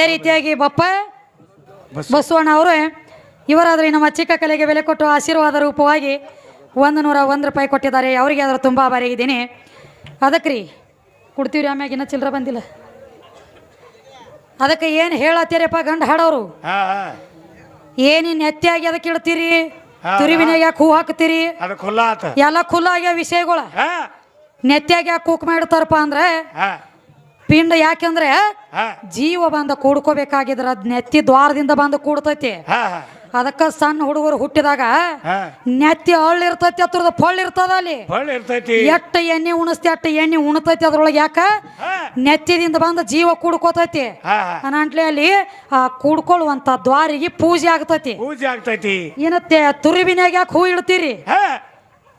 ಅದೇ ರೀತಿಯಾಗಿ ಬಪ್ಪ ಬಸವಣ್ಣ ಅವರು ಇವರಾದ್ರೆ ನಮ್ಮ ಚಿಕ್ಕ ಕಲೆಗೆ ಬೆಲೆ ಕೊಟ್ಟು ಆಶೀರ್ವಾದ ರೂಪವಾಗಿ ಒಂದು ನೂರ ಒಂದು ರೂಪಾಯಿ ಕೊಟ್ಟಿದ್ದಾರೆ. ಅವರಿಗೆ ಆದರೂ ತುಂಬ ಬಾರಿಗಿದ್ದೀನಿ ಅದಕ್ಕೆ ರೀ ಕೊಡ್ತೀವಿ ರೀ ಆಮ್ಯಾಗ ಇನ್ನೂ ಚಿಲ್ಲರೆ ಬಂದಿಲ್ಲ. ಅದಕ್ಕೆ ಏನು ಹೇಳತ್ತೀರಪ್ಪ ಗಂಡ ಹಾಡೋರು? ಹಾ ಹಾ. ಏನಿ ನೆತ್ತಿಯಾಗಿ ಅದಕ್ಕೆ ಇಡ್ತೀರಿ? ತುರಿವಿನಾಗ ಯಾಕೆ ಹೂ ಹಾಕ್ತೀರಿ ಎಲ್ಲ ಖುಲ್ಲ ಆಗ್ಯಾವ ವಿಷಯಗಳ. ನೆತ್ತಿಯಾಗಿ ಯಾಕೆ ಕೂಕ್ ಮಾಡ್ತಾರಪ್ಪ ಅಂದ್ರೆ ಪಿಂಡ ಯಾಕೆಂದ್ರೆ ಜೀವ ಬಂದ ಕೂಡ್ಕೋಬೇಕಾಗಿದ್ರ ಅದ್ ನೆತ್ತಿ ದ್ವಾರದಿಂದ ಬಂದು ಕೂಡ್ತೈತಿ. ಅದಕ್ಕ ಸಣ್ಣ ಹುಡುಗರು ಹುಟ್ಟಿದಾಗ ನೆತ್ತಿ ಹಳ್ಳಿರ್ತೈತಿ ಅತ್ರದ ಫೊಳ್ಳ ಇರ್ತದ ಅಲ್ಲಿ. ಎಟ್ಟ ಎಣ್ಣೆ ಉಣಿಸ್ತಿ ಅಟ್ಟ ಎಣ್ಣೆ ಉಣತೈತಿ ಅದ್ರೊಳಗೆ ಯಾಕ? ನೆತ್ತಿದಿಂದ ಬಂದ ಜೀವ ಕೂಡ್ಕೋತೈತಿ. ಅನಂಟ್ಲೆ ಅಲ್ಲಿ ಆ ಕೂಡ್ಕೊಳ್ಳುವಂತ ದ್ವಾರಿಗೆ ಪೂಜೆ ಆಗ್ತೈತಿ. ಪೂಜೆ ಆಗ್ತೈತಿ. ಏನತ್ತೆ ತುರುಬಿನಾಗ ಯಾಕೆ ಹೂ ಇಡ್ತೀರಿ?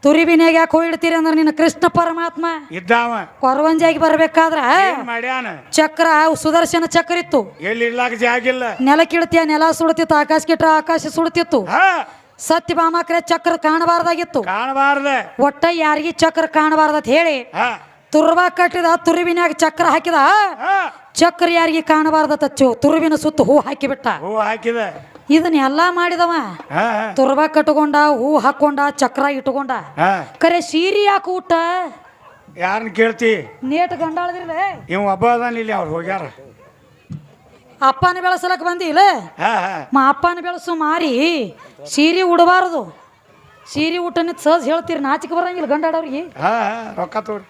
ತುರಿಬಿನ್ಯಾಗ ಯಾಕೆ ಹೋಗಿಡ್ತೀರಿ ಇಡ್ತೀರಿ ಅಂದ್ರೆ ನಿನ್ನ ಕೃಷ್ಣ ಪರಮಾತ್ಮ? ಇದ್ದಾವ. ಕೊರವಂಜಿಯಾಗಿ ಬರ್ಬೇಕಾದ್ರ ಏನ್ ಮಾಡ್ಯಾನ? ಚಕ್ರ ಸುದರ್ಶನ ಚಕ್ರ ಇತ್ತು. ಎಲ್ಲಿ ಕಿಡ್ತಿಯ ಜಾಗಿಲ್ಲ ನೆಲಕ್ಕಿಡ್ತೀಯ ನೆಲ ಸುಡ್ತಿತ್ತು ಆಕಾಶ ಕಿಟ್ರ ಆಕಾಶ ಸುಡ್ತಿತ್ತು. ಸತ್ಯ ಬಾಮಾಕ್ರೆ ಚಕ್ರ ಕಾಣಬಾರ್ದಾಗಿತ್ತು. ಕಾಣಬಾರ್ದ. ಒಟ್ಟ ಯಾರಿಗೆ ಚಕ್ರ ಕಾಣಬಾರ್ದ ಹೇಳಿ. ತುರ್ಬ ಕಟ್ಟಿದ ತುರುವಿನಾಗ ಚಕ್ರ ಹಾಕಿದ? ಚಕ್ರ ಯಾರಿಗೆ ಕಾಣಬಾರ್ದ ತಚ್ಚು? ತುರುವಿನ ಸುತ್ತ ಹೂ ಹಾಕಿಬಿಟ್ಟ. ಹೂ ಹಾಕಿದ. ಇದನ್ನ ಎಲ್ಲಾ ಮಾಡಿದವ? ತುರ್ವ ತುರ್ಬ ಕಟ್ಕೊಂಡ ಹೂ ಹಾಕೊಂಡ ಚಕ್ರ ಇಟ್ಕೊಂಡ ಕರೆ ಸೀರಿ ಯಾಕೆ ಊಟ ಯಾರನ್ನ ಕೇಳ್ತಿ? ನೇಟ್ ಗಂಡಾಳದಿರ್ಲೆ. ಇವ್ ಅದಾನ ಇಲ್ಲಿ ಅವ್ರು ಹೋಗ್ಯಾರ. ಅಪ್ಪನ ಬೆಳೆಸಲಕ್ ಬಂದಿ ಇಲ್ಲ ಮಾ ಅಪ್ಪನ ಬೆಳೆಸು ಮಾರಿ ಸೀರೆ ಉಡಬಾರದು. ಸೀರೆ ಊಟನ ಸಹಜ ಹೇಳ್ತೀರಿ ನಾಚಿಕೆ ಬರಂಗಿಲ್ಲ ಗಂಡಾಡವ್ರಿಗೆ ರೊಕ್ಕ ತೋರಿ.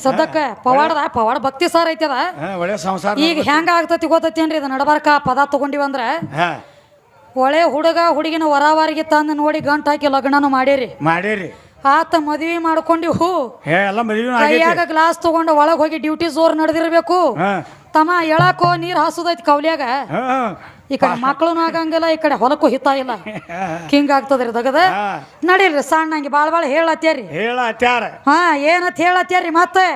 ಸದ್ಯಕ್ಕ ಪವಾಡದ ಪವಾಡ ಭಕ್ತಿ ಸಾರ್ ಐತದ. ಹಾ ಒಳ್ಳೆ ಸಂಸಾರ ಈಗ ಹೆಂಗ ಆಗ್ತತಿ ಗೊತ್ತೈತೇನ್ರಿ ಇದು ನಡಬಾರ್ಕ ಪದ ತಗೊಂಡಿವಂದ್ರ ಹಾ. ಒಳ್ಳೆ ಹುಡುಗ ಹುಡುಗಿನ ವರಾವಾರಿಗೆ ತಂದು ನೋಡಿ ಗಂಟ್ ಹಾಕಿ ಲಗ್ನನು ಮಾಡೀರಿ. ಮಾಡೀರಿ. ಆತ ಮದ್ವಿ ಮಾಡ್ಕೊಂಡಿ ಹೂ ಹೇ ಎಲ್ಲ ಮದುವೆ ಆಗೈತಿ. ಕೈಯಾಗ ಗ್ಲಾಸ್ ತಗೊಂಡು ಒಳಗ್ ಹೋಗಿ ಡ್ಯೂಟಿ ಜೋರ್ ನಡೆದಿರ್ಬೇಕು. ಹಾ. ತಮ್ಮ ಎಳಾಕೋ ನೀರ್ ಹಾಸುದೈತಿ ಕೌಲಿಯಾಗ ಹಾ. ಈ ಕಡೆ ಮಕ್ಕಳು ಆಗಂಗಿಲ್ಲ ಈ ಕಡೆ ಹೊಲಕ್ಕೂ ಹಿತ ಇಲ್ಲ. ಹಿಂಗ ಆಗ್ತದ್ರಿ ದಗದ. ನಡೀರಿ ಸಣ್ಣಂಗೆ ಬಾಳ್ ಬಾಳ ಹೇಳತ್ಯಾರಿ. ಹೇಳತ್ಯಾರ. ಹಾ ಏನತ್ ಹೇಳತ್ಯಾರಿ ಮತ್ತೆ?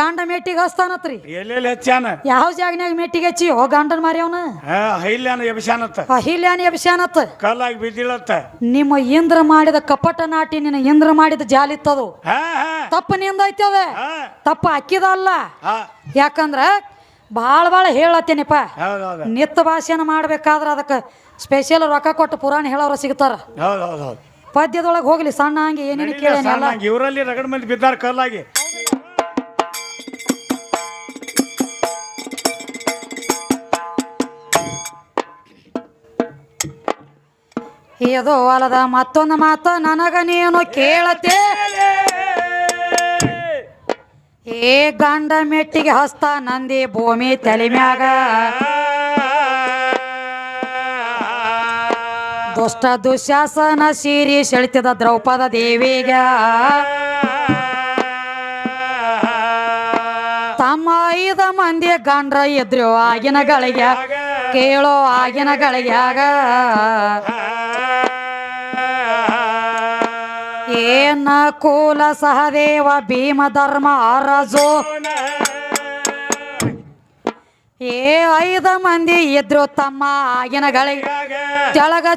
ಗಂಡ ಮೆಟ್ಟಿಗೆ ಹಸ್ತಾನತ್ರಿ ಎಲ್ಲೆಲ್ಲಿ ಹೆಚ್ಚಾನ ಯಾವ ಜಾಗನ್ಯಾಗ ಮೆಟ್ಟಿಗೆ ಹಚ್ಚಿ? ಹೋ ಗಂಡನ್ ಮಾರ್ಯವನ ಎಬ್ಸಾನತ್ತ ಅಹಿಲ್ಯಾನಿ ಅಭಿಷಾನತ್ ಕಲ್ಲಾಗಿ ಬಿದ್ದಿಳತ್ತ. ನಿಮ್ಮ ಇಂದ್ರ ಮಾಡಿದ ಕಪಟ ನಾಟಿ ನಿನ್ನ ಇಂದ್ರ ಮಾಡಿದ ಜಾಲಿತ್ತದು ತಪ್ಪು ತಪ್ಪ ತಪ್ಪು ಅಕ್ಕಿದಲ್ಲ. ಯಾಕಂದ್ರ ಭಾಳ ಭಾಳ ಹೇಳತ್ತೇನಿಪ್ಪ. ನಿತ್ಯ ಭಾಷೆನ ಮಾಡ್ಬೇಕಾದ್ರೆ ಅದಕ್ಕೆ ಸ್ಪೆಷಲ್ ರೊಕ್ಕ ಕೊಟ್ಟು ಪುರಾಣ ಹೇಳೋರು ಸಿಗ್ತಾರ. ಪದ್ಯದೊಳಗೆ ಹೋಗ್ಲಿ ಸಣ್ಣ ಹಂಗೆ ಏನೇನು ಕೇಳಿ ಇವರಲ್ಲಿ ರಗಡ ಮಂದಿ ಬಿದ್ದಾರ ಕಲ್ಲಾಗಿ. ಇದು ಹೊಲದ ಮತ್ತೊಂದು ಮಾತು ನನಗ ನೀನು ಕೇಳತೆ ಏ ಗಂಡ ಮೆಟ್ಟಿಗೆ ಹಸ್ತ ನಂದಿ ಭೂಮಿ ತಲೆ ಮ್ಯಾಗ. ದುಷ್ಟ ದುಶಾಸನ ಸೀರಿ ಸೆಳಿತಿದ ದ್ರೌಪದ ದೇವಿಗ. ತಮ್ಮ ಐದ ಮಂದಿ ಗಂಡ್ರ ಇದ್ರು ಆಗಿನ ಗಳಿಗೆ. ಕೇಳೋ ಆಗಿನ ಗಳಿಗ್ಯಾಗ. ಏನ ಕೂಲ ಸಹದೇವ ಭೀಮ ಧರ್ಮ ಏ ಐದ ಮಂದಿ ಇದ್ರು ತಮ್ಮ ಆಗಿನ ಗಳಿಗೆ.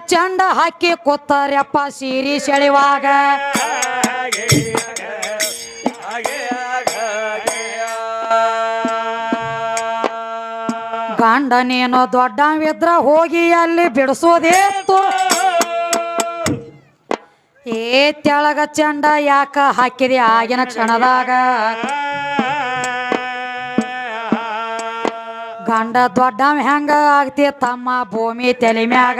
ಚಂಡ ಹಾಕಿ ಕೂತಾರ್ಯಪ್ಪ ಸೀರಿ ಸೆಳಿವಾಗ ಗಂಡನೇನೋ ದೊಡ್ಡವಿದ್ರ ಹೋಗಿ ಅಲ್ಲಿ ಬಿಡಿಸೋದೇತ್ತು ಏ ತೆಳಗ ಚಂಡ ಯಾಕ ಹಾಕಿದೆ ಆಗಿನ ಕ್ಷಣದಾಗ? ಗಂಡ ದೊಡ್ಡವ ಹೆಂಗ ಆಗ್ತಿ ತಮ್ಮ ಭೂಮಿ ತಲೆ ಮ್ಯಾಗ?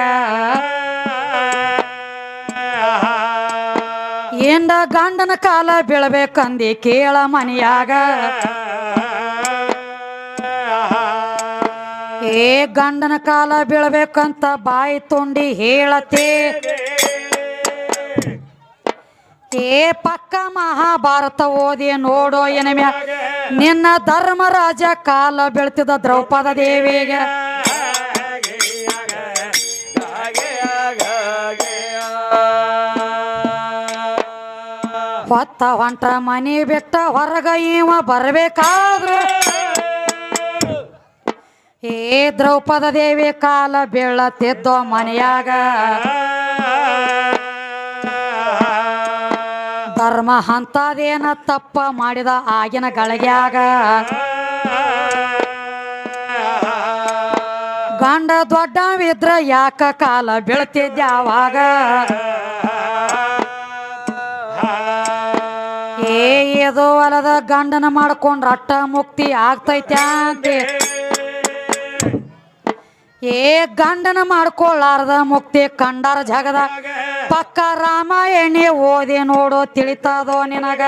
ಏಂಡ ಗಂಡನ ಕಾಲ ಬೀಳ್ಬೇಕಂದಿ ಕೇಳ ಮನೆಯಾಗ? ಏ ಗಂಡನ ಕಾಲ ಬೀಳ್ಬೇಕಂತ ಬಾಯಿ ತುಂಡಿ ಹೇಳತೆ? ಏ ಪಕ್ಕ ಮಹಾಭಾರತ ಓದಿ ನೋಡೋ ಎನಮ್ಯ ನಿನ್ನ ಧರ್ಮರಾಜ ಕಾಲ ಬೆಳ್ತಿದ ದ್ರೌಪದ ದೇವಿಗೆ. ಹೊತ್ತ ಹೊಂಟ ಮನಿ ಬಿಟ್ಟ ಹೊರಗ ಇವ ಬರ್ಬೇಕಾದ್ರು. ಏ ದ್ರೌಪದ ದೇವಿ ಕಾಲ ಬೀಳತ್ತಿದ್ದೋ ಮನೆಯಾಗ. ಕರ್ಮ ಅಂತದೇನ ತಪ್ಪ ಮಾಡಿದ ಆಗಿನ ಗಳಿಗ್ಯಾಗ. ಗಂಡ ದೊಡ್ಡವಿದ್ರ ಯಾಕ ಕಾಲ ಬೀಳ್ತಿದ್ಯಾವಾಗ? ಏ, ಏದೋ ಹೊಲದ ಗಂಡನ ಮಾಡ್ಕೊಂಡ್ರ ಅಟ್ಟ ಮುಕ್ತಿ ಆಗ್ತೈತೆ ಏ, ಗಂಡನ ಮಾಡ್ಕೊಳ್ಳಾರದ ಮುಕ್ತಿ ಕಂಡಾರ ಜಗದ. ಪಕ್ಕ ರಾಮಾಯಣಿ ಓದಿ ನೋಡು, ತಿಳಿತದೋ ನಿನಗ?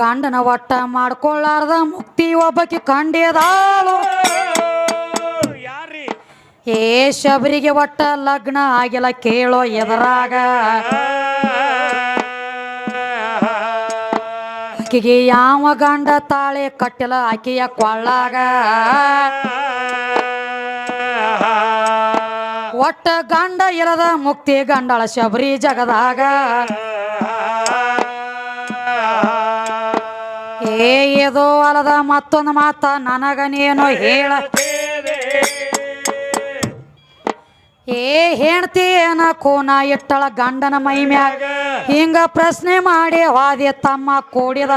ಗಂಡನ ಒಟ್ಟ ಮಾಡ್ಕೊಳ್ಳಾರ್ದ ಮುಕ್ತಿ ಒಬ್ಬಕಿ ಕಂಡಿದಾಳು. ಏ ಶಬರಿಗೆ ಒಟ್ಟ ಲಗ್ನ ಆಗಿಲ್ಲ ಕೇಳೋ ಎದರಾಗ. ಆಕಿಗೆ ಯಾವ ಗಂಡ ತಾಳೆ ಕಟ್ಟಲ ಆಕೆಯ ಕೊಳ್ಳಾಗ. ಒಟ್ಟ ಗಂಡ ಇರದ ಮುಕ್ತಿ ಗಂಡಳ ಶಬರಿ ಜಗದಾಗ. ಏ ಏದೋ ಅಲದ ಮತ್ತೊಂದು ಮಾತ ನನಗ ನೀನು ಹೇಳ. ಏ ಹೆಣ್ತಿ ಏನ ಕೋನ ಇಟ್ಟಳ ಗಂಡನ ಮೈ ಮ್ಯಾಗ? ಹಿಂಗ ಪ್ರಶ್ನೆ ಮಾಡಿ ವಾದಿ ತಮ್ಮ ಕೂಡಿದ.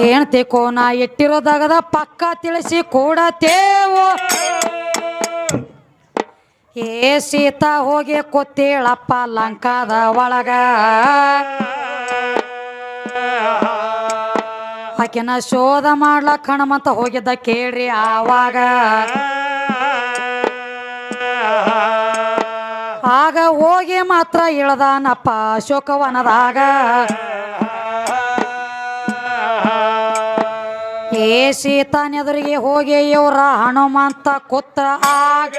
ಹೆಣ್ತಿ ಕೋನ ಇಟ್ಟಿರೋದಾಗದ ಪಕ್ಕ ತಿಳಿಸಿ ಕೂಡತೇವು ಏ ಸೀತಾ ಹೋಗಿ ಕೊತ್ತೇಳಪ್ಪ ಲಂಕಾದ ಒಳಗ. ಆಕಿನ ಶೋಧ ಮಾಡ್ಲಕ್ ಹಣಮಂತ ಹೋಗಿದ್ದ ಕೇಳ್ರಿ ಆವಾಗ. ಆಗ ಹೋಗಿ ಮಾತ್ರ ಇಳ್ದಾನಪ್ಪ ಅಶೋಕವನದಾಗ. ಏ ಸೀತಾನೆದುರಿಗೆ ಹೋಗಿ ಇವ್ರ ಹನುಮಂತ ಕೂತ್ರ ಆಗ.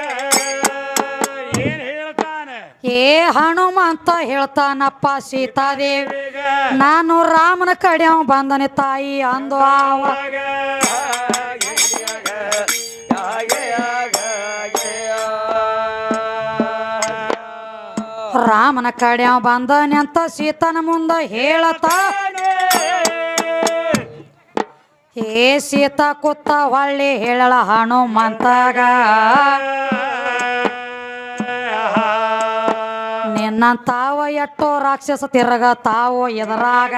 ಏ ಹನುಮಂತ ಹೇಳ್ತಾನಪ್ಪ ಸೀತಾದೇವಿ. ನಾನು ರಾಮನ ಕಡೆ ಅವ ಬಂದನೆ ತಾಯಿ ಅಂದು ಆವ ರಾಮನ ಕಡೆ ಅವ ಬಂದನೆ ಅಂತ ಸೀತನ ಮುಂದ ಹೇಳತಾ ಏ ಸೀತಾ ಕೂತ ಹೊಳ್ಳಿ ಹೇಳಳ ಹನುಮಂತಾಗ. ನಿನ್ನ ತಾವ ಎಟ್ಟೋ ರಾಕ್ಷಸ ತಿರಗ ತಾವು ಎದರಾಗ.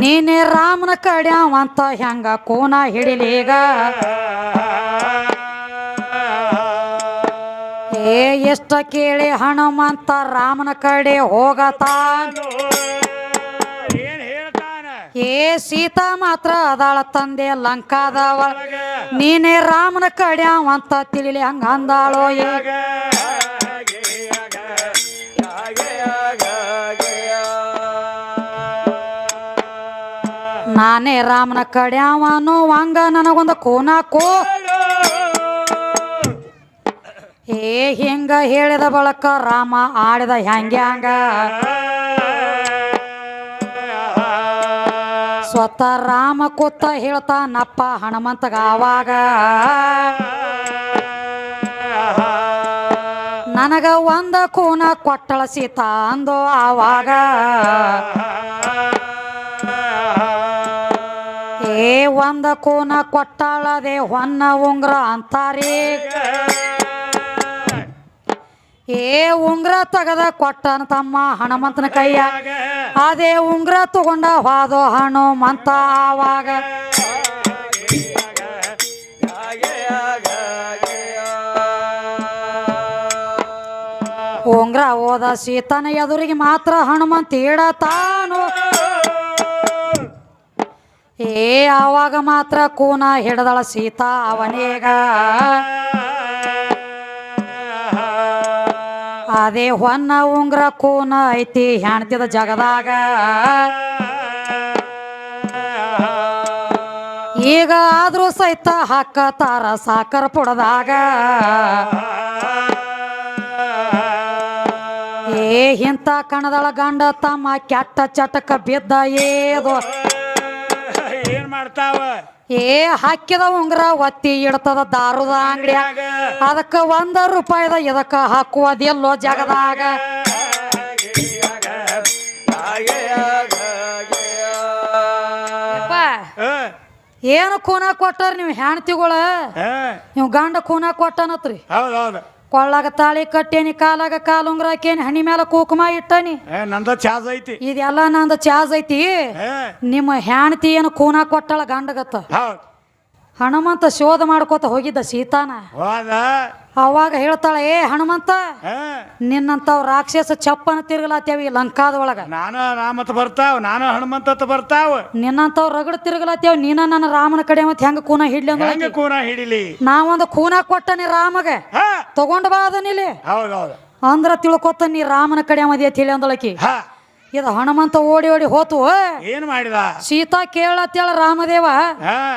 ನೀನೇ ರಾಮನ ಕಡ್ಯಾವಂತ ಹೆಂಗ ಕೋನ ಹಿಡಿಲೀಗ ಏ, ಎಷ್ಟ ಕೇಳಿ ಹನುಮಂತ ರಾಮನ ಕಡೆ ಹೋಗತಾನ. ಏ ಸೀತಾ ಮಾತ್ರ ಅದಾಳ ತಂದೆ ಲಂಕಾದವ. ನೀನೇ ರಾಮನ ಕಡ್ಯಾವ ಅಂತ ತಿಳಿಲಿ ಹಂಗ ಅಂದಾಳೋ ಈಗ ನಾನೇ ರಾಮನ ಕಡ್ಯಾವನು ಹಂಗ ನನಗೊಂದು ಕೋನಾಕೋ. ಏ ಹಿಂಗ ಹೇಳಿದ ಬಳಕ ರಾಮ ಆಡಿದ ಹ್ಯಾಂಗ ಸ್ವತಃ ರಾಮ ಕೊತ್ತ ಹೇಳ್ತಾನಪ್ಪ ಹನುಮಂತಗ ಆವಾಗ. ನನಗ ಒಂದ ಕೂನ ಕೊಟ್ಟಳ ಸೀತಾ ಅಂದೋ ಆವಾಗ. ಏ, ಒಂದ ಕೂನ ಕೊಟ್ಟಳದೆ ಹೊನ್ನ ಉಂಗ್ರ ಅಂತಾರೀ. ಏ ಉಂಗ್ರ ತಗದ ಕೊಟ್ಟನ ತಮ್ಮ ಹನುಮಂತನ ಕೈಯ ಅದೇ ಉಂಗ್ರ ತಗೊಂಡ ಹಾದೋ ಹನುಮಂತ ಆವಾಗ. ಉಂಗ್ರ ಹೋದ ಸೀತನ ಎದುರಿಗೆ ಮಾತ್ರ ಹನುಮಂತ ಇಡತಾನು ಏ, ಆವಾಗ ಮಾತ್ರ ಕೂನ ಹಿಡದಳ ಸೀತಾ ಅವನೇಗ. ಅದೇ ಹೊನ್ನ ಉಂಗ್ರ ಕೂನ ಐತಿ ಹೆಣ್ತಿದ ಜಗದಾಗ. ಈಗ ಆದ್ರೂ ಸಹಿತ ಹಾಕತಾರ ಸಾಕರ ಪುಡದಾಗ. ಏ ಇಂಥ ಕಣದಳ ಗಂಡ ತಮ್ಮ ಕೆಟ್ಟ ಚಟಕ ಬಿದ್ದ ಏನ್ ಮಾಡ್ತಾವ? ಏ ಹಾಕಿದ ಉಂಗ್ರ ಒತ್ತಿ ಇಡ್ತದ ದಾರುದ ಅಂಗಡಿಯಾಗ. ಅದಕ್ಕ ಒಂದ ರೂಪಾಯಿದ ಇದಕ್ಕ ಹಾಕುವುದಿಲ್ಲೋ ಜಾಗದಾಗ. ಏನು ಕೂನ ಕೊಟ್ಟಾರ ನೀವು ಹೆಣ್ತಿಗಳ? ನೀವು ಗಂಡ ಕೂನ ಕೊಟ್ಟನತ್ರಿ. ಕೊಳ್ಳಾಗ ತಾಳಿ ಕಟ್ಟೇನಿ ಕಾಲಾಗ ಕಾಲುಂಗ್ರ ಹಾಕೇನಿ ಹಣಿ ಮೇಲೆ ಕುಕುಮ ಇಟ್ಟನಿ. ಏ ನಂದ ಚಾರ್ಜ್ ಐತಿ. ಇದೆಲ್ಲ ನಂದು ಚಾಜ್ ಐತಿ. ನಿಮ್ಮ ಹೆಣ್ತಿ ಏನು ಕೂನ ಕೊಟ್ಟಾಳ ಗಂಡಗತ್ತ. ಹೌದು. ಹನುಮಂತ ಶೋಧ ಮಾಡ್ಕೋತ ಹೋಗಿದ್ದ ಸೀತಾನ. ಹೋದ? ಅವಾಗ ಹೇಳ್ತಾಳ ಏ ಹನುಮಂತ ಹಾ. ನಿನ್ನಂತವ್ ರಾಕ್ಷಸ ಚಪ್ಪನ ತಿರುಗಲಾತ್ಯಾವ ಈ ಲಂಕಾದ ಒಳಗ ನಾನು ರಾಮತ್ ಬರ್ತಾವ ನಾನು ಹನುಮಂತತ್ ಬರ್ತಾವ. ನಿನ್ನಂತವ್ ರಗಡ್ ತಿರುಗಲಾತ್ಯಾವ ನೀನ ನನ್ನ ರಾಮನ ಕಡೆ ಮತ್ತೆ ಹೆಂಗ ಕೂನ ಹಿಡ್ಲಿ ಹೆಂಗ ಕೂನ ಹಿಡಿಲಿ? ನಾವೊಂದು ಕೂನ ಕೊಟ್ಟನಿ ರಾಮಗ. ಹಾ. ತಗೊಂಡ್ ಬಾ ಅದನ್ನ ಅಂದ್ರ ತಿಳ್ಕೊತ ನೀ ರಾಮನ ಕಡೆ ಮದಿ ಅಂತ ಹೇಳಿ ಅಂದಳಕಿ. ಹಾ. ಇದು ಹನುಮಂತ ಓಡಿ ಓಡಿ ಹೋತು ಏನ್ ಮಾಡಿದ? ಸೀತಾ ಕೇಳತ್ತೇಳ ರಾಮದೇವ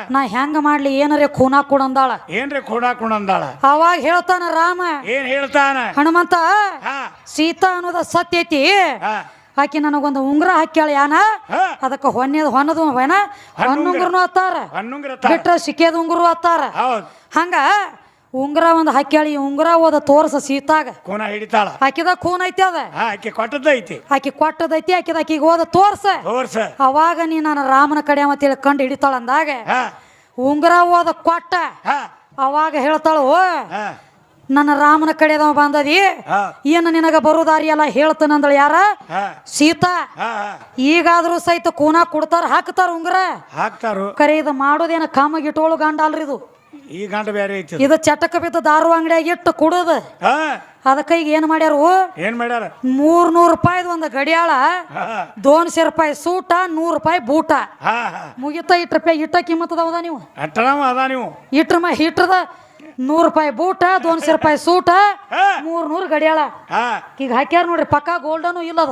ನಾ ಹೆಂಗ ಮಾಡ್ಲಿ ಏನರೇ ಖೂನಾ ಕುಣಂದಾಳ ಏನ್ರಿ ಖೂನಾ ಕುಣಂದಾಳ ಅವಾಗ ಹೇಳ್ತಾನ ರಾಮ ಏನ್ ಹೇಳ್ತಾನ? ಹನುಮಂತ ಸೀತಾ ಅನ್ನೋದ ಸತ್ಯ ಐತಿ. ಆಕಿ ನನಗೊಂದು ಉಂಗ್ರ ಹಾಕ್ಯಾಳ ಯಾನ ಅದಕ್ಕ ಅದಕ್ಕೆ ಹೊನ್ನೆದ ಹೊನ ಹೊನ್ನುಂಗ್ರನು ಹಣ್ಣುಂಗ್ರ ಬಿಟ್ರ ಸಿಕ್ಕೇದ ಉಂಗುರು ಹತ್ತಾರ ಹಂಗ ಉಂಗ್ರ ಒಂದು ಹಾಕ್ಯಾಳಿ ಉಂಗುರ ಓದ ತೋರ್ಸ ಸೀತಾಗ. ಕೂನ ಹಿಡಿತಾಳ. ಆಕಿದ ಖೂನ್ ಐತಿ ಅದ. ಆಕೆ ಕೊಟ್ಟದೈತಿ ಆಕಿ ಕೊಟ್ಟದೈತಿ ಆಕಿದ ಆಕಿಗೆ ಓದ ತೋರ್ಸ. ತೋರ್ಸ. ಅವಾಗ ನೀ ನನ್ನ ರಾಮನ ಕಡೆ ಅಂತೇಳಿ ಕಂಡು ಹಿಡಿತಾಳ ಅಂದಾಗ ಉಂಗುರ ಓದ ಕೊಟ್ಟ. ಅವಾಗ ಹೇಳ್ತಾಳು ನನ್ನ ರಾಮನ ಕಡೆದವ ಬಂದದಿ. ಏನು ನಿನಗ ಬರುದಾರಿ ಎಲ್ಲ ಹೇಳ್ತಾನಂದಳು ಯಾರ? ಸೀತಾ. ಈಗಾದ್ರೂ ಸಹಿತ ಕೂನ ಕೊಡ್ತಾರ ಹಾಕ್ತಾರ ಉಂಗ್ರ? ಹಾಕ್ತಾರ. ಕರೆ ಇದು ಮಾಡೋದೇನ ಕಾಮಗಿಟ್ಟೋಳು ಗಂಡ ಅಲ್ರಿ ಇದು ಈ ಗಂಡ ಬೇರೆ ಐತಿ ಇದು ಚಟಕ ಬಿದ್ದ ದಾರು ಅಂಗಡಿಯಾಗ ಇಟ್ಟು ಕುಡುದು. ಹಾ. ಅದಕ್ಕೆ ಈಗ ಏನು ಮಾಡ್ಯಾರು? ಏನ್ ಮಾಡ್ಯಾರ? ಮೂರ್ ನೂರು ರೂಪಾಯಿ ಒಂದು ಗಡಿಯಾಳ ಹಾ. ದೋನ್ಸೆ ರೂಪಾಯಿ ಸೂಟ ನೂರ್ ರೂಪಾಯಿ ಬೂಟ. ಮುಗಿತ ಇಟ್ ರೂಪಾಯಿ ಇಟ್ಟ ಕಿಮ್ಮತ್ತದವದ ನೀವು? ಅಟ್ಟರಾಮ ಅದ ನೀವು. ಇಟ್ರ ಮ ಹಿಟ್ರದ ನೂರ್ ರೂಪಾಯಿ ಬೂಟ ದೋನ್ಸೆ ರೂಪಾಯಿ ಸೂಟ ಮೂರ್ ನೂರು ಗಡಿಯಾಳ. ಈಗ ಹಾಕ್ಯಾರ ನೋಡ್ರಿ ಪಕ್ಕ ಗೋಲ್ಡನು ಇಲ್ಲದ.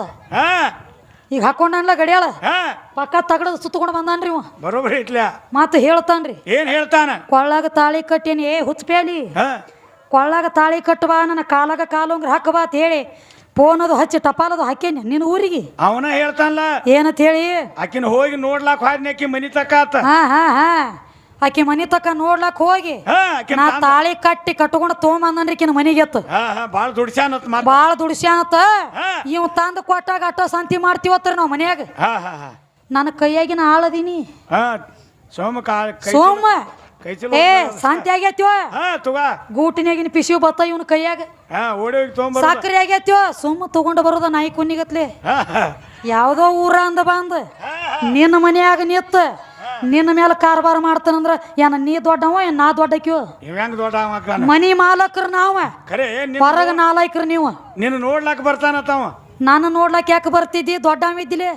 ಈಗ ಹಾಕೊಂಡಲ್ಲ ಗಡಿಯಾಳ? ಹಾ. ಪಕ್ಕ ತಗಡ ಸುತ್ತಕೊಂಡು ಬಂದಾನ್ರಿ ಇವ. ಬರೋಬ್ಬರಿ ಇಟ್ಲ್ಯಾ ಮಾತು ಹೇಳ್ತಾನ್ರಿ. ಏನ್ ಹೇಳ್ತಾನ? ಕೊಳ್ಳಾಗ ತಾಳಿ ಕಟ್ಟೇನಿ ಏ ಹುಚ್ಚಪೇಲಿ ಹಾ. ಕೊಳ್ಳಾಗ ತಾಳಿ ಕಟ್ಟುವ ನನ್ನ ಕಾಲಾಗ ಕಾಲುಂಗ್ರ ಹಾಕಬಾ ಅಂತ ಹೇಳಿ ಅದು ಹಚ್ಚಿ ಟಪಾಲದು ಹಾಕೇನಿ ನಿನ್ನ ಊರಿಗೆ. ಅವನ ಹೇಳ್ತಾನಲ್ಲ. ಏನಂತ ಹೇಳಿ? ಆಕಿನ ಹೋಗಿ ನೋಡ್ಲಾಕ್ ಹೋದ್ನಿ ಆಕಿ ಮನಿ ತಕ್ಕ ಹಾ ಹಾ ಹಾ. ಆಕಿ ಮನಿ ತಕ ನೋಡ್ಲಾಕ್ ಹೋಗಿ. ಹಾ ಆಕಿನ ನಾ ತಂದ- ತಾಳಿ ಕಟ್ಟಿ ಕಟ್ಕೊಂಡು ತೊಗೊಂಬಂದನ್ರಿ ಕಿನ ಮನಿಗೆ ಎತ್ತು. ಹಾ ಹಾ ಬಾಳ ದುಡ್ಸ್ಯಾನತ್ ಮಾತ. ಬಾಳ ದುಡಿಸ್ಯಾನತ್ತ ಹಾ. ಇವ್ ತಂದು ಕೊಟ್ಟಾಗ ಅಟ್ಟ ಸಂತಿ ಮಾಡ್ತೀವತ್ತರ ನಾವು ಮನ್ಯಾಗ. ಹಾ ಹಾ ಹಾ. ನನ್ನ ಕೈಯಾಗಿನ ಆಳದೀನಿ. ಹಾ ಸೋಮ ಕಾ ಕೈ ಸೋಮ. ಕೈ ಚಲೋ ಏ ಸಂತಿ ಹಾ ತುಗ. ಗೂಟಿನಾಗಿನ ಪಿಸಿವ್ ಬತ್ತ ಇವನ್ ಕೈಯಾಗ. ಹಾ ಓಡಿ ಹೋಗಿ ತೊಗೊಂಬರ ಸಕ್ರೆ ಆಗೈತಿವ ಸುಮ್ಮ ತಗೊಂಡು ಬರೋದ ನಾಯಿ ಕುನ್ನಿಗತ್ಲೆ. ಹಾ ಹಾ. ಯಾವುದೋ ಊರ ಅಂದ ಬಂದ. ನಿನ್ನ ಮನ್ಯಾಗ ನಿತ್ತ ನಿನ್ನ ಮೇಲೆ ಕಾರ್ಬಾರ ಮಾಡ್ತಾನಂದ್ರ ಏನ ನೀ ದೊಡ್ಡವ ಏನ್ ನಾ ದೊಡ್ಡಕ್ಯೋ ಇವ್ ಹೆಂಗ್ ದೊಡ್ಡ ಮನಿ ಮಾಲಕ್ರ ನಾವ. ಖರೆ ನಿನ್ ಹೊರಗ ನಾಲಾಯ್ಕ್ರ ನೀವು. ನಿನ್ನ ನೋಡ್ಲಾಕ್ ಬರ್ತಾನತ್ತವ ನಾನು ನೋಡ್ಲಕ್ ಯಾಕೆ ಬರ್ತಿದ್ದಿ? ದೊಡ್ಡ ಇದ್ದಿಲೆ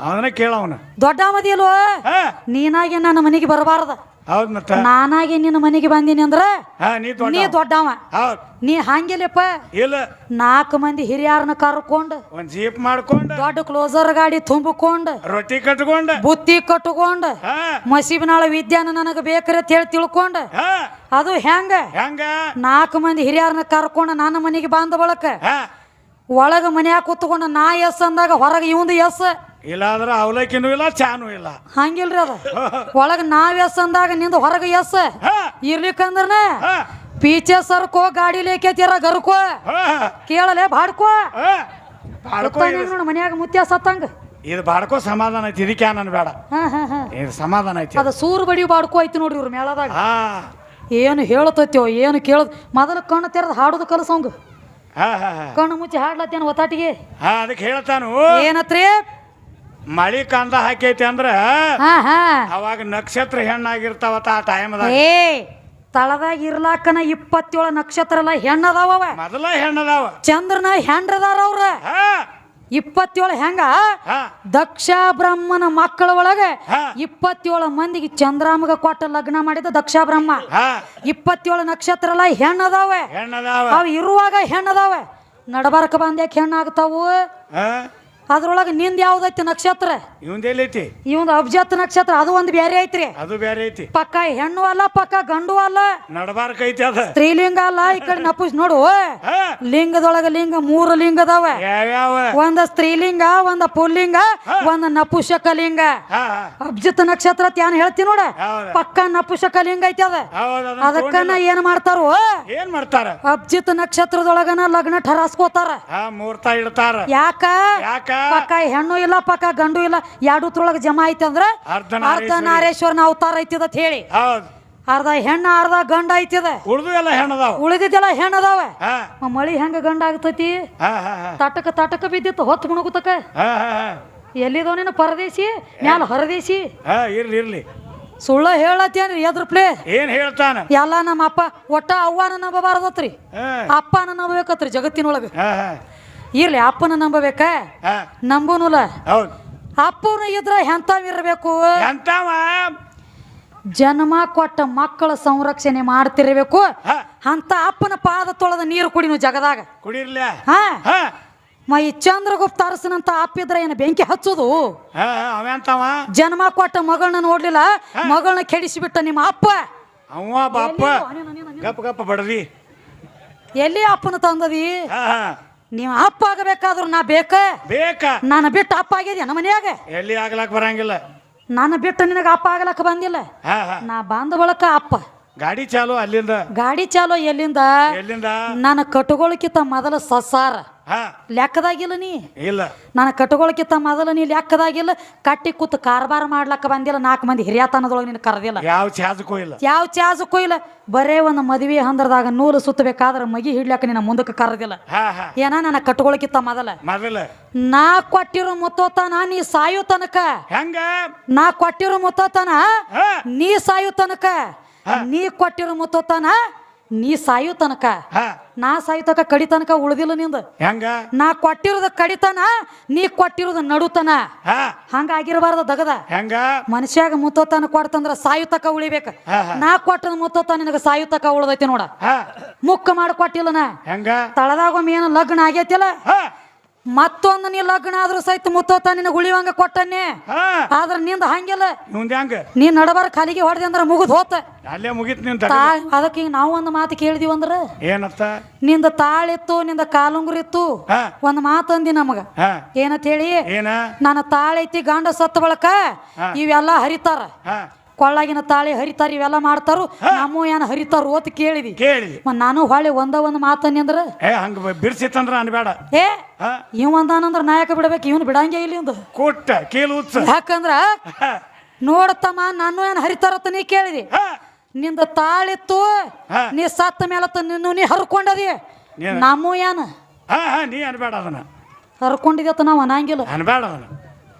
ಅವನ. ಕೇಳವನ ದೊಡ್ಡ ನೀನಾಗೆ ನೀನಾಗಿ ನನ್ನ ಮನೆಗೆ ಬರಬಾರ್ದ. ಹೌದ್ ಮತ್ತ? ನಾನಾಗಿ ನಿನ್ನ ಮನೆಗೆ ಬಂದೀನಿ ಅಂದ್ರ ಹಾ ನೀ ದೊಡ್ಡ ನೀ ದೊಡ್ಡವ. ಹೌದ್. ನೀ ಹಂಗಿಲ್ಲಪ್ಪ. ಇಲ್ಲ. ನಾಲ್ಕು ಮಂದಿ ಹಿರಿಯರನ್ನ ಕರ್ಕೊಂಡು ಒಂದ್ ಜೀಪ್ ಮಾಡ್ಕೊಂಡು ದೊಡ್ಡ ಕ್ಲೋಸರ್ ಗಾಡಿ ತುಂಬಿಕೊಂಡು ರೊಟ್ಟಿ ಕಟ್ಕೊಂಡ ಬುತ್ತಿ ಕಟ್ಕೊಂಡು ಮಸೀಬಿನಾಳ ವಿದ್ಯಾನ ನನಗೆ ಬೇಕ್ರಿ ಅಂತ ಹೇಳಿ ತಿಳ್ಕೊಂಡು ಅದು ಹೆಂಗ? ಹೆಂಗ? ನಾಲ್ಕು ಮಂದಿ ಹಿರಿಯರನ್ನ ಕರ್ಕೊಂಡು ನನ್ನ ಮನೆಗೆ ಬಂದ ಬಳಕ ಒಳಗ ಮನ್ಯಾಗ ಕೂತ್ಕೊಂಡು ನಾ ಎಸ್ ಅಂದಾಗ ಹೊರಗೆ ಇವಂದು ಎಸ್. ಇಲ್ಲ ಅಂದ್ರ ಅವಲಕ್ಕಿನೂ ಇಲ್ಲ ಚಾನು ಇಲ್ಲ. ಹಂಗಿಲ್ರಿ ಅದ. ಒಳಗ ನಾವ್ ಎಸ್ ಅಂದಾಗ ನಿಂದ ಹೊರಗೆ ಎಸ್. ಇರ್ಲಿಕ್ಕಂದ್ರನ ಪೀಚೆ ಸರ್ಕೋ ಗಾಡಿ ಲೇಕೇತಿರ ಗರ್ಕೋ. ಕೇಳಲೆ ಬಾಡ್ಕೋ. ಮನ್ಯಾಗ ಮುತ್ಯ ಸತ್ತಂಗ. ಇದು ಬಾಡ್ಕೋ ಸಮಾಧಾನ ಐತಿ ಇದಕ್ಕೆ ನನ್ ಬೇಡ. ಇದು ಸಮಾಧಾನ ಐತಿ ಅದ ಸೂರು ಬಡಿ ಬಾಡ್ಕೋ ಐತಿ ನೋಡ್ರಿ ಇವ್ರ ಮೇಳದಾಗ. ಏನು ಹೇಳತೈತ್ಯೋ ಏನು ಕೇಳದ್ ಮೊದಲು ಕಣ್ಣು ತೆರೆದು ಹಾಡುದು ಕಲಸಂಗ. ಕಣ್ಣು ಮುಚ್ಚಿ ಹಾಡ್ಲತ್ತೇನು ಒತ್ತಾಟಿಗೆ? ಅದಕ್ಕೆ ಹೇಳ್ತಾನು. ಏನತ್ರಿ? ಮಳಿ ಕಂದ ಹಾಕೈತಿ ಅಂದ್ರ ಹಾ ಹಾ. ಅವಾಗ ನಕ್ಷತ್ರ ಹೆಣ್ಣಾಗಿರ್ತಾವತ್ತ ಆ ಟೈಮ್ದಾಗ ಏ ತಳದಾಗ ಇರ್ಲಾಕನ ಇಪ್ಪತ್ತೇಳು ನಕ್ಷತ್ರ ಎಲ್ಲ ಹೆಣ್ಣದಾವ ಅವ. ಮೊದಲ ಹೆಣ್ಣದಾವ. ಚಂದ್ರನ ಹೆಂಡ್ರದಾರ ಅವ್ರ. ಹಾ. ಇಪ್ಪತ್ತೇಳು ಹೆಂಗ? ಹಾ. ದಕ್ಷ ಬ್ರಹ್ಮನ ಮಕ್ಕಳ ಒಳಗೆ. ಇಪ್ಪತ್ತೇಳು ಮಂದಿಗೆ ಚಂದ್ರಾಮಗ ಕೊಟ್ಟ ಲಗ್ನ ಮಾಡಿದ ದಕ್ಷ ಬ್ರಹ್ಮ. ಹಾ. ಇಪ್ಪತ್ತೇಳು ನಕ್ಷತ್ರ ಎಲ್ಲ ಹೆಣ್ಣದಾವೆ. ಹೆಣ್ಣದಾವ. ಅವು ಇರುವಾಗ ಹೆಣ್ಣದಾವೆ. ನಡಬಾರಕ ಬಂದ್ಯಾಕೆ ಹೆಣ್ಣಾಗ್ತಾವು. ಹಾ. ಅದ್ರೊಳಗೆ ನಿಂದ ಯಾವ್ದೈತಿ ನಕ್ಷತ್ರ? ಇವಂದೇಲೈತಿ ಇವಂದ ಅಬ್ಜತ್ ನಕ್ಷತ್ರ ಅದು ಒಂದು ಬೇರೆ ಐತ್ರಿ. ಅದು ಬೇರೆ ಐತಿ. ಪಕ್ಕ ಹೆಣ್ಣು ಅಲ್ಲ ಪಕ್ಕ ಗಂಡು ಅಲ್ಲ. ನಡಬಾರ್ಕ ಐತಿ ಅದ. ಸ್ತ್ರೀಲಿಂಗ ಅಲ್ಲ ಈ ಕಡೆ ನಪುಸ್ ನೋಡು. ಲಿಂಗದೊಳಗ ಲಿಂಗ ಮೂರು ಲಿಂಗ ಅದಾವ. ಒಂದ ಸ್ತ್ರೀಲಿಂಗ ಒಂದ ಪುಲ್ಲಿಂಗ ಒಂದ ನಪುಷಕ ಲಿಂಗ. ಅಬ್ಜಿತ್ ನಕ್ಷತ್ರ ತ್ಯಾನ್ ಏನ್ ಹೇಳ್ತಿ ನೋಡ? ಪಕ್ಕ ನಪುಷಕ ಲಿಂಗ ಐತಿ ಅದ. ಅದಕ್ಕನ ಏನ್ ಮಾಡ್ತಾರೋ. ಏನ್ ಮಾಡ್ತಾರ? ಅಬ್ಜಿತ್ ನಕ್ಷತ್ರದೊಳಗನ ಲಗ್ನ ಠರಾಸ್ಕೋತಾರ. ಹಾ ಮುಹೂರ್ತ ಇಡ್ತಾರ. ಯಾಕ? ಯಾಕ? ಪಕ್ಕ? ಹೆಣ್ಣು ಇಲ್ಲ ಪಕ್ಕ ಗಂಡು ಇಲ್ಲ ಎರಡೂತ್ರೊಳಗೆ ಜಮಾ ಐತಿ ಅಂದ್ರ ಅರ್ಧ ನಾರೇಶ್ವರನ ಅವತಾರ ಐತಿದ ಅಂತ ಹೇಳಿ. ಅರ್ಧ ಹೆಣ್ಣ ಅರ್ಧ ಗಂಡ ಐತಿದ. ಉಳ್ದು ಎಲ್ಲ ಹೆಣ್ಣದಾವ. ಉಳಿದಿದ್ದೆಲ್ಲ ಹೆಣ್ಣದಾವ. ಮಳಿ ಹೆಂಗ ಗಂಡ ಆಗ್ತೈತಿ? ತಟಕ ತಟಕ ಬಿದ್ದಿತ್ತು ಹೊತ್ತು ಮುಣಗುತಕ. ಹಾ ಹಾ ಹಾ. ಎಲ್ಲಿದೋ ನೀನು ಪರದೇಶಿ ಮ್ಯಾಲ ಹೊರದೇಶಿ. ಇರ್ಲಿ ಇರ್ಲಿ. ಸುಳ್ಳ ಹೇಳತ್ತೇನ್ರಿ ಎದ್ರ ಪ್ಲೇ? ಏನ್ ಹೇಳ್ತಾನ? ಎಲ್ಲ ನಮ್ಮ ಅಪ್ಪ ಒಟ್ಟ ಅವ್ವನ ನಂಬಬಾರ್ದತ್ರಿ. ಅಪ್ಪನ ನಂಬಬೇಕತ್ರಿ ಜಗತ್ತಿನೊಳಗೆ. ಇರ್ಲಿ ಅಪ್ಪನ ನಂಬಬೇಕ? ಹಾ. ನಂಬುನುಲ? ಹೌದು. ಅಪ್ಪನ ಇದ್ರ ಇರಬೇಕು? ಎಂತವ ಜನ್ಮ ಕೊಟ್ಟ ಮಕ್ಕಳ ಸಂರಕ್ಷಣೆ ಮಾಡ್ತಿರ್ಬೇಕು. ಹಾ. ಅಂತ ಅಪ್ಪನ ಪಾದ ತೊಳೆದ ನೀರು ಕುಡಿನು ಜಗದಾಗ. ಕುಡಿರ್ಲ. ಹಾ. ಹಾ. ಮ ಈ ಚಂದ್ರಗುಪ್ತ ಅರಸನಂತ ಅಪ್ಪಿದ್ರ ಏನು ಬೆಂಕಿ ಹಚ್ಚೋದು? ಹಾ ಹಾ ಅವಂತವ ಜನ್ಮ ಕೊಟ್ಟ ಮಗಳನ್ನ ನೋಡ್ಲಿಲ್ಲ? ಮಗಳನ್ನ ಕೆಡಿಸಿಬಿಟ್ಟ ನಿಮ್ಮ ಅಪ್ಪ? ಅವ ಬಾಪ ಗಪ್ಪ ಗಪ್ಪ ಬಡದಿ ಎಲ್ಲಿ ಅಪ್ಪನ ತಂದದಿ? ಹಾ ಹಾ. ನೀವು ಅಪ್ಪ ಆಗಬೇಕಾದ್ರು ನಾ ಬೇಕ? ಬೇಕ? ನಾನು ಬಿಟ್ಟು ಅಪ್ಪ ಆಗಿದ್ಯಾ ನಮ್ಮ ಮನ್ಯಾಗ? ಎಲ್ಲಿ ಆಗ್ಲಾಕ್ ಬರಂಗಿಲ್ಲ. ನಾನು ಬಿಟ್ಟು ನಿನಗ ಅಪ್ಪ ಆಗ್ಲಕ್ಕ ಬಂದಿಲ್ಲ. ಹಾ ಹಾ. ನಾ ಬಂದ ಬಳಕ ಅಪ್ಪ. ಗಾಡಿ ಚಾಲು ಅಲ್ಲಿಂದ? ಗಾಡಿ ಚಾಲೋ ಎಲ್ಲಿಂದ? ಎಲ್ಲಿಂದ? ನಾನು ಕಟ್ಕೊಳಕಿತ್ತ ಮೊದಲ ಸಸಾರ. ಲೆಕ್ಕದಾಗಿಲ್ಲ ನೀ. ಇಲ್ಲ. ನಾನು ಕಟ್ಕೊಳಕಿತ್ತ ಮೊದಲ ನೀ ಲೆಕ್ಕದಾಗಿಲ್ಲ ಕಟ್ಟಿ ಕೂತ್ ಕಾರ್ಬಾರ ಮಾಡ್ಲಕ್ಕ ಬಂದಿಲ್ಲ ನಾಲ್ಕು ಮಂದಿ ಹಿರಿಯತನದೊಳಗೆ ನೀನು ಕರೆದಿಲ್ಲ. ಯಾವ ಚಾಜಕ್ಕೂ ಇಲ್ಲ. ಯಾವ ಚಾಜಕ್ಕೂ ಇಲ್ಲ. ಬರೇ ಒಂದು ಮದುವೆ ಹಂದ್ರದಾಗ ನೂಲು ಸುತ್ತಬೇಕಾದ್ರೆ ಮಗಿ ಹಿಡ್ಲಕ್ಕ ನಿನ್ನ ಮುಂದಕ್ಕೆ ಕರೆದಿಲ್ಲ. ಏನ ನನ್ನ ಕಟ್ಕೊಳಕಿತ್ತ ಮೊದಲ? ಮೊದಲ. ನಾ ಕೊಟ್ಟಿರೋ ಮುತ್ತೋತನ ನೀ ಸಾಯೋ ತನಕ. ಹೆಂಗ? ನಾ ಕೊಟ್ಟಿರೋ ಮುತ್ತೋತನ ನೀ ಸಾಯೋ ತನಕ. ನೀ ಕೊಟ್ಟಿರೋ ಮುತ್ತೋತನ ನೀ ಸಾಯೋ ತನಕ ನಾ ಸಾಯೋ ಕಡಿತನಕ ಕಡಿ ತನಕ ಉಳ್ದಿಲ್ಲ ನಿಂದ. ಹೆಂಗ? ನಾ ಕೊಟ್ಟಿರೋದ ಕಡಿತನ ನೀ ಕೊಟ್ಟಿರೋದ ನಡುತನ ಹಂಗ ಆಗಿರಬಾರ್ದ ದಗದ. ಹೆಂಗ? ಮನುಷ್ಯಾಗ ಮುತ್ತೋತನ ಕೊಡ್ತಂದ್ರ ಸಾಯು ತಕ ಉಳಿಬೇಕ. ನಾ ಕೊಟ್ಟದ ಮುತ್ತೋತ ನಿನಗ ಸಾಯು ತಕ ಉಳ್ದೈತಿ ನೋಡ. ಮುಕ್ಕ ಮಾಡಿ ಕೊಟ್ಟಿಲ್ಲ ನಾ ಹೆಂಗ? ತಳದಾಗ ಏನು ಲಗ್ನ ಆಗೈತಿಲ್ಲ? ಮತ್ತೊಂದು ನೀ ಲಗ್ನ ಆದ್ರೂ ಸಹಿತ ಮುತ್ತೋತ ನಿನ್ನ ಗುಳಿವಂಗ ಕೊಟ್ಟನೆ ಆದ್ರ ನಿಂದ ಹಂಗಿಲ್ಲ ನೀ ನಡಬಾರ ಕಾಲಿಗೆ ಹೊಡೆದೆ ಅಂದ್ರ ಮುಗಿದ್ ಹೋತ. ಅಲ್ಲೇ ಮುಗಿತ್ ಅದಕ್ಕೆ ನಾವು ಒಂದು ಮಾತು ಕೇಳಿದೀವಿ ಅಂದ್ರ ಏನತ್ತ? ನಿಂದ ತಾಳಿತ್ತು ನಿಂದ ಕಾಲುಂಗುರಿತ್ತು. ಒಂದ್ ಒಂದು ಮಾತು ಅಂದಿ ನಮಗ. ಏನಂತ ಹೇಳಿ? ನನ್ನ ತಾಳೈತಿ ಗಂಡ ಸತ್ತ ಬಳಕ. ಇವೆಲ್ಲ ಹರಿತಾರ. ಕೊಳ್ಳಾಗಿನ ತಾಳಿ ಹರಿತಾರ ಇವೆಲ್ಲ ಮಾಡ್ತಾರು. ನಮ್ಮ ಏನ್ ಹರಿತಾರು ಓತ್ ಕೇಳಿದಿ. ಕೇಳಿ ನಾನು ಹೊಳ್ಳಿ ಒಂದ ಒಂದ್ ಮಾತನ್ನಿ ಅಂದ್ರ? ಏ ಹಂಗ ಬೇಡ ಅನ್ಬೇಡ. ಏ ಇವ್ ಅಂದಾನಂದ್ರ ನಾಯಕ ಬಿಡ್ಬೇಕು ಇವನ್ ಬಿಡಂಗೆ ಇಲ್ಲಿ ಒಂದು ಕೊಟ್ಟ ಕೇಳು ಯಾಕಂದ್ರ ನೋಡತ್ತಮ್ಮ ನಾನು ಏನ್ ಹರಿತಾರತ್ತ ನೀ ಕೇಳಿದಿ? ನಿಂದ ತಾಳಿತ್ತು. ನೀ ಸತ್ತ ಮೇಲತ್ತ ನಿನ್ನ ನೀ ಹರ್ಕೊಂಡದಿ. ನಮ್ಮ ಏನ್? ನೀ ಅನ್ಬೇಡ ಅದನ್ನ. ಹರ್ಕೊಂಡಿದ್ಯತ್ತ ನಾವು ಅನ್ನಂಗಿಲ್ಲ ಅನ್ಬೇಡ ಅದನ್ನ.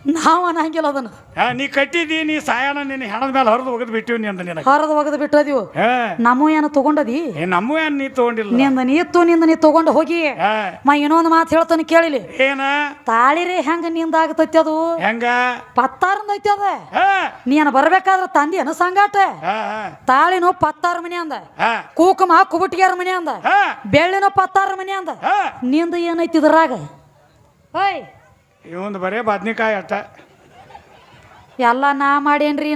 ನಾವು ಅನ್ನಂಗಿಲ್ಲ ಅದನ್ನ. ಹಾ ನೀ ಕಟ್ಟಿದಿ ನೀ ಸಾಯಣ ನಿನ್ನ ಹೆಣದ ಮೇಲೆ ಹೊರದು ಒಗದ್ ಬಿಟ್ಟಿವಿ ನಿಂದ ಅಂದ ನಿನಗೆ. ಹೊರದು ಒಗದು ಬಿಟ್ಟದಿವು ಹಾ. ನಮ್ಮ ಏನ ತಗೊಂಡದಿ? ಏ ನಮ್ಮ ಏನ್ ನೀ ತಗೊಂಡಿಲ್ಲ. ನಿಂದ ನೀತ್ತು ನಿಂದ ನೀ ತಗೊಂಡು ಹೋಗಿ. ಹಾ. ಮ ಇನ್ನೊಂದು ಮಾತು ಹೇಳ್ತಾನೆ ಕೇಳಿಲಿ. ಏನ? ತಾಳಿರೇ ಹೆಂಗ ನಿಂದಾಗತೈತಿ ಅದು? ಹೆಂಗ? ಪತ್ತಾರಂದೈತಿ ಅದ. ಹಾ. ನೀನು ಬರ್ಬೇಕಾದ್ರೆ ತಂದಿ ಅನ ಸಂಗಾಟ? ಹಾ ಹಾ. ತಾಳಿನೋ ಪತ್ತಾರ ಮನೆ ಅಂದ. ಹಾ. ಕೂಕುಮ ಕುಬುಟಿಗ್ಯಾರ ಮನೆ ಅಂದ. ಹಾ. ಬೆಳ್ಳಿನೋ ಪತ್ತಾರ ಮನೆ ಅಂದ. ಹಾ. ನಿಂದ ಏನೈತಿ ಇದ್ರಾಗ? ಓಯ್. ಇವಂದು ಬರೇ ಬದ್ನಿಕಾಯಿ ಅಟ್ಟ. ಎಲ್ಲ ನಾ ಮಾಡೇನ್ರಿ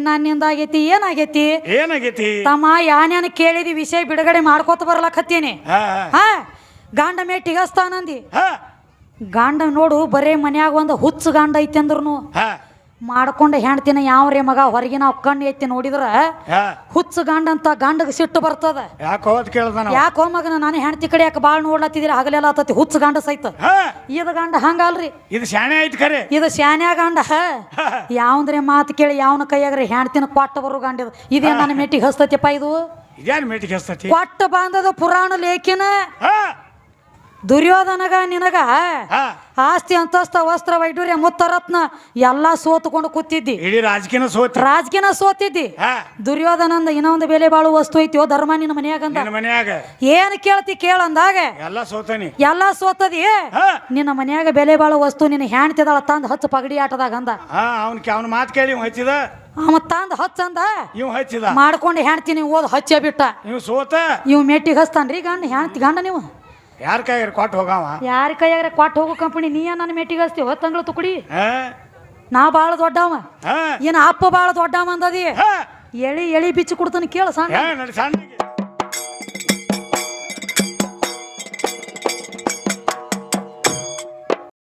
ಆಗೈತಿ ಏನಾಗೈತಿ ಏನಾಗೈತಿ ತಮ್ಮ ಯಾನೇನು ಕೇಳಿದಿ ವಿಷಯ ಬಿಡುಗಡೆ ಮಾಡ್ಕೋತ ಬರ್ಲಕತ್ತೀನಿ. ಹಾ ಹಾ. ಹಾ ಗಂಡ ಮೇಟಿಗಸ್ತಾನಂದಿ ಹಾ. ಗಂಡ ನೋಡು ಬರೇ ಮನ್ಯಾಗ ಒಂದು ಹುಚ್ಚು ಗಂಡ ಐತೆ ಅಂದ್ರೂ ಹಾ. ಮಾಡ್ಕೊಂಡು ಹೆಂಡ್ತಿನ ಯಾವ ರೀ ಮಗ? ಹೊರಗಿನ ಕಣ್ಣು ಎತ್ತಿ ನೋಡಿದ್ರ ಹುಚ್ಚು ಗಂಡ ಅಂತ ಗಂಡಗ ಸಿಟ್ಟು ಬರ್ತದ. ಯಾಕೆ ಮಗನ ನಾನು ಹೆಣ್ತಿ ಕಡೆ ಯಾಕೆ ಬಾಳ್ ನೋಡ್ಲತ್ತಿದ್ದೀರ ಹಗಲೆಲ್ಲ ಆತತಿ ಹುಚ್ಚು ಗಂಡ ಸೈತ ಹಾ. ಇದು ಗಂಡ ಹಂಗಲ್ರಿ. ಇದು ಶಾಣೆ ಐತಿ ಖರೆ. ಇದು ಶಾನ್ಯಾ ಗಂಡ. ಯಾವಂದ್ರೆ ಮಾತು ಕೇಳಿ ಯಾವನ ಕೈಯಾಗ್ರಿ ಹೆಣ್ತಿನ ಕೊಟ್ಟ ಬರು ಗಂಡ ಇದು ನನ್ನ ಮೆಟ್ಟಿಗೆ ಹಸ್ತತಿಪ್ಪ ಇದು? ಇದೇನು ಮೆಟ್ಟಿಗೆ ಹಸ್ತತಿ? ಕೊಟ್ಟ ಬಾಂಧದ ಪುರಾಣ ಲೇಖಿನ? ದುರ್ಯೋಧನಗ ನಿನಗ ಆಸ್ತಿ ಅಂತಸ್ತ ವಸ್ತ್ರ ವೈಡೂರ್ಯ ಮುತ್ತರತ್ನ ಎಲ್ಲಾ ಸೋತ್ಕೊಂಡು ಕೂತಿದ್ದಿ. ಇಡೀ ರಾಜಕೀಯ ಸೋತ್. ರಾಜಕೀಯ ಸೋತಿದ್ದಿ. ದುರ್ಯೋಧನ ದುರ್ಯೋಧನಂದ ಇನ್ನೊಂದು ಬೆಲೆ ಬಾಳು ವಸ್ತು ಐತಿ ಓ ಧರ್ಮ ನಿನ್ನ ಮನ್ಯಾಗಂದ? ಮನ್ಯಾಗ. ಏನ್ ಕೇಳ್ತಿ ಕೇಳಂದಾಗ? ಎಲ್ಲ ಸೋತನಿ. ಎಲ್ಲಾ ಸೋತದಿ? ನಿನ್ನ ಮನ್ಯಾಗ ಬೆಲೆ ಬಾಳು ವಸ್ತು ನಿನ್ನ ಹೆಣ್ತಿದಾಳ ತಂದ ಹಚ್ಚ ಪಗಡಿ ಆಟದಾಗ ಅಂದ ಅವ್ನ ಅವನ ಮಾತು ಕೇಳಿ ಹಚ್ಚಿದ? ಅವ ತಂದ ಹಚ್ಚ ಅಂದ ಇವ್ ಹಚ್ಚಿದ. ಮಾಡ್ಕೊಂಡು ಹೆಣ್ತೀನಿ ಓದ್ ಹಚ್ಚೇ ಬಿಟ್ಟ. ಇವ್ ಸೋತ? ಇವ್ ಮೆಟ್ಟಿಗೆ ಹಚ್ತಾನ್ರಿ ಗಂಡ ಹೆಣ್ತಿ ಗಂಡ ನೀವು? ಯಾರ ಕೈಯಾರ ಕೊಟ್ಟು ಹೋಗವ? ಯಾರ ಕೈಯಾಗ ಕೊಟ್ಟು ಹೋಗೋ ಕಂಪನಿ ನೀ ನನ್ನ ಮೆಟ್ಟಿಗೆ ಹಚ್ತಿ ಹೊತ್ತಂಗಳ ತುಕಡಿ ಹಾ? ನಾ ಬಾಳ ದೊಡ್ಡವ. ಹಾ? ಏನ ಅಪ್ಪ ಬಾಳ ದೊಡ್ಡವ ಅಂದದಿ? ಹಾ? ಎಳಿ ಎಳಿ ಬಿಚ್ಚಿ ಕೊಡ್ತಾನೆ ಕೇಳ ಸಣ್ಣ. ಹಾ ನಡಿ ಸಣ್ಣ